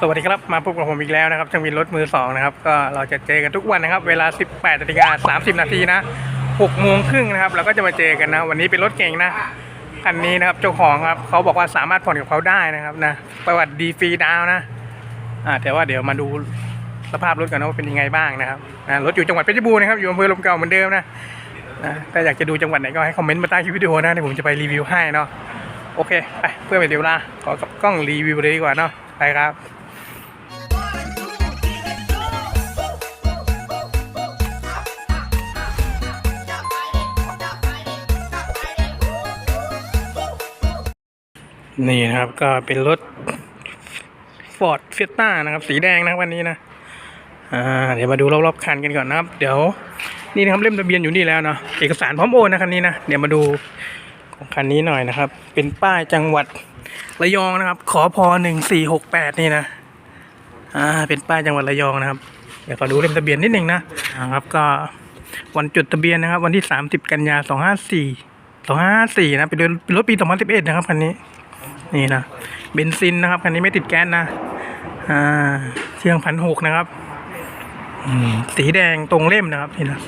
สวัสดีครับ มาพบกับผมอีกแล้วนะครับช่างวินรถมือสองนะครับ ก็เราจะเจอกันทุกวันนะครับ เวลา 18นาฬิกา30 นาทีนะ6โมงครึ่งนะครับ เราก็จะมาเจอกันนะ วันนี้เป็นรถเก่งนะ คันนี้นะครับ เจ้าของครับเขาบอกว่าสามารถผ่อนกับเขาได้นะครับนะ ประวัติดีฟรีดาวนะ อ่า แต่ว่าเดี๋ยวมาดูสภาพรถกันนะว่าเป็นยังไงบ้างนะครับนะรถอยู่จังหวัดเพชรบูรณ์นะครับ อยู่อำเภอลมเก่าเหมือนเดิมนะนะถ้าอยากจะดูจังหวัดไหนก็ให้คอมเมนต์มาใต้คลิปวิดีโอนะเดี๋ยวผมจะไปรีวิวให้เนาะ โอเค ไป เพื่อไปเดี๋ยวลาขอกับกล้องรีวิวเลยดีกว่าเนาะ ไปครับ นี่นะครับก็เป็นรถ Ford f i e s t a นะครับ สีแดงนะวันนี้นะอ่าเดี๋ยวมาดูรอบๆคันกันก่อนนะครับ เดี๋ยวนี่นะครับเล่มทะเบียนอยู่นี่แล้วเนาะเอกสารพร้อมโอนนะคันนี้นะเดี๋ยวมาดูของคันนี้หน่อยนะครับ เป็นป้ายจังหวัดระยองนะครับ ขอพอหนึ่งสี่หกแปดนี่นะอ่าเป็นป้ายจังหวัดระยองนะครับ เดี๋ยวขอดูเล่มทะเบียนนิดหนึ่งนะนะครับก็วันจดทะเบียนนะครับ วันที่สามสิบกันยาสองห้าสี่สองห้าสี่นะเป็นรถปีสองพันสิบเอ็ดนะครับคันนี้ นี่นะเบนซินนะครับคันนี้ไม่ติดแก๊สนะอ่าเชียงพันหกนะครับสีแดงตรงเล่มนะครับนี่นะ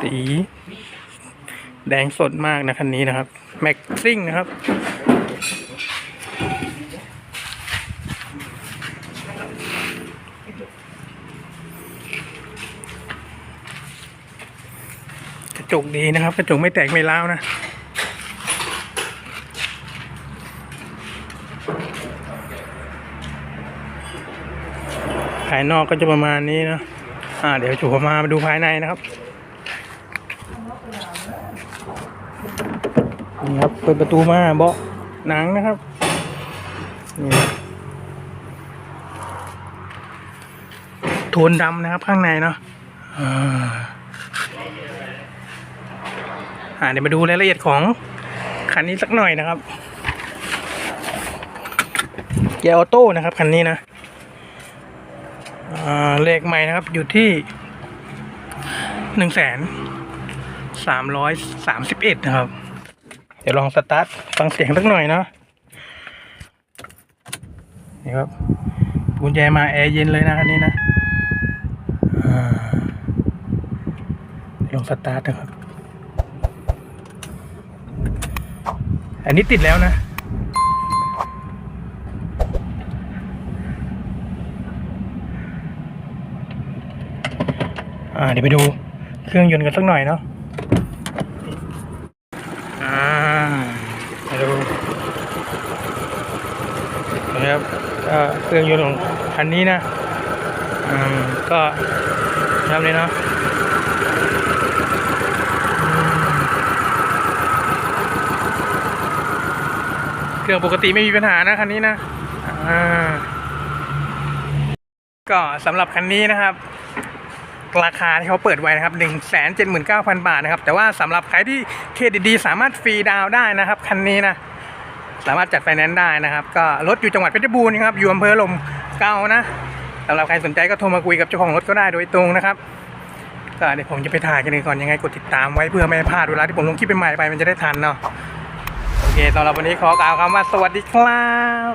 สี แดงสดมากนะคันนี้นะครับ แม็กซิ่งนะครับ ระจกดีนะครับ กระจกไม่แตกไม่ร้าวนะภายนอกก็จะประมาณนี้นะอ่า เดี๋ยวจูมามาดูภายในนะครับนี่ครับเปิดประตูมาเบาะหนังนะครับนี่โทนดำนะครับข้างในเนาะอ่า อ่าเดี๋ยวมาดูรายละเอียดของคันนี้สักหน่อยนะครับเกียร์ออโต้นะครับคันนี้นะเลขใหม่นะครับอยู่ที่หนึ่งแสนสามร้อยสามสิบเอ็ดนะครับ เดี๋ยวลองสตาร์ทฟังเสียงสักหน่อยเนาะนี่ครับกุญแจมาแอร์เย็นเลยนะคันนี้นะลองสตาร์ทนะครับ อันนี้ติดแล้วนะ อ่าเดี๋ยวไปดูเครื่องยนต์กันสักหน่อยเนาะอ่ามาดูนะครับเครื่องยนต์ของคันนี้นะอืมก็ทำเลยเนาะ เครื่องปกติไม่มีปัญหานะคันนี้นะก็สำหรับคันนี้นะครับ ราคาที่เขาเปิดไว้นะครับ 1 7 9 0 0 0 บาทนะครับ แต่ว่าสำหรับใครที่เครดิตดีสามารถฟรีดาวได้นะครับคันนี้นะสามารถจัดไฟแนนซ์ได้นะครับ ก็รถอยู่จังหวัดเพชรบูรณ์นะครับอยู่อำเภอลมเก่านะสำหรับใครสนใจก็โทรมาคุยกับเจ้าของรถก็ได้โดยตรงนะครับก็เดี๋ยวผมจะไปถ่ายกันก่อนยังไงกดติดตามไว้เพื่อไม่ให้พลาดเวลาที่ผมลงคลิปใหม่ไปมันจะได้ทันเนาะ เคสำหรับวันนี้ขอกล่าวคำว่าสวัสดีครับ